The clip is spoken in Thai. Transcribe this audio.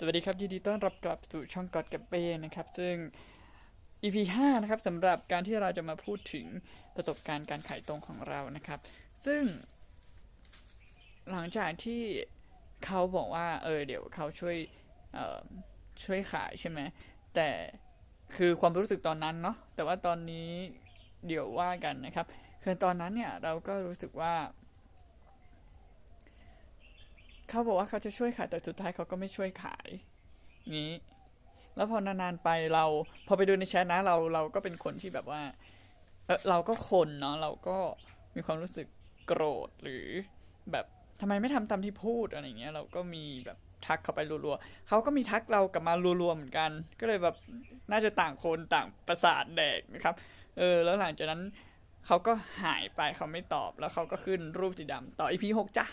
สวัสดีครับยินดีต้อนรับกลับสู่ช่องกอดกับเป้นะครับ ซึ่ง EP 5นะครับสำหรับการที่เราจะมาพูดถึงประสบการณ์การขายตรงของเรานะครับ ซึ่ง หลังจากที่เขาบอกว่า เออ เดี๋ยวเขาช่วยช่วยขายใช่ไหมแต่คือความรู้สึกตอนนั้นเนาะแต่ว่าตอนนี้เดี๋ยวว่ากันนะครับคือตอนนั้นเนี่ยเราก็รู้สึกว่า เขาบอกว่าเขาจะช่วยขายแต่สุดท้ายเขาก็ไม่ช่วยขายงี้ แล้วพอนานๆไปเรา พอไปดูในแชทนะเราเราก็เป็นคนที่แบบว่าเออเราก็คนเนาะเราก็มีความรู้สึกโกรธหรือแบบทำไมไม่ทำตามที่พูดอะไรเงี้ย เราก็มีแบบทักเข้าไปรัวๆเขาก็มีทักเรากลับมารัวๆเหมือนกัน ก็เลยแบบน่าจะต่างคนต่างประสาทแดกนะครับ เออ แล้วหลังจากนั้นเขาก็หายไปเขาไม่ตอบแล้วเขาก็ขึ้นรูปสีดำต่ออีพีหกจ้ะ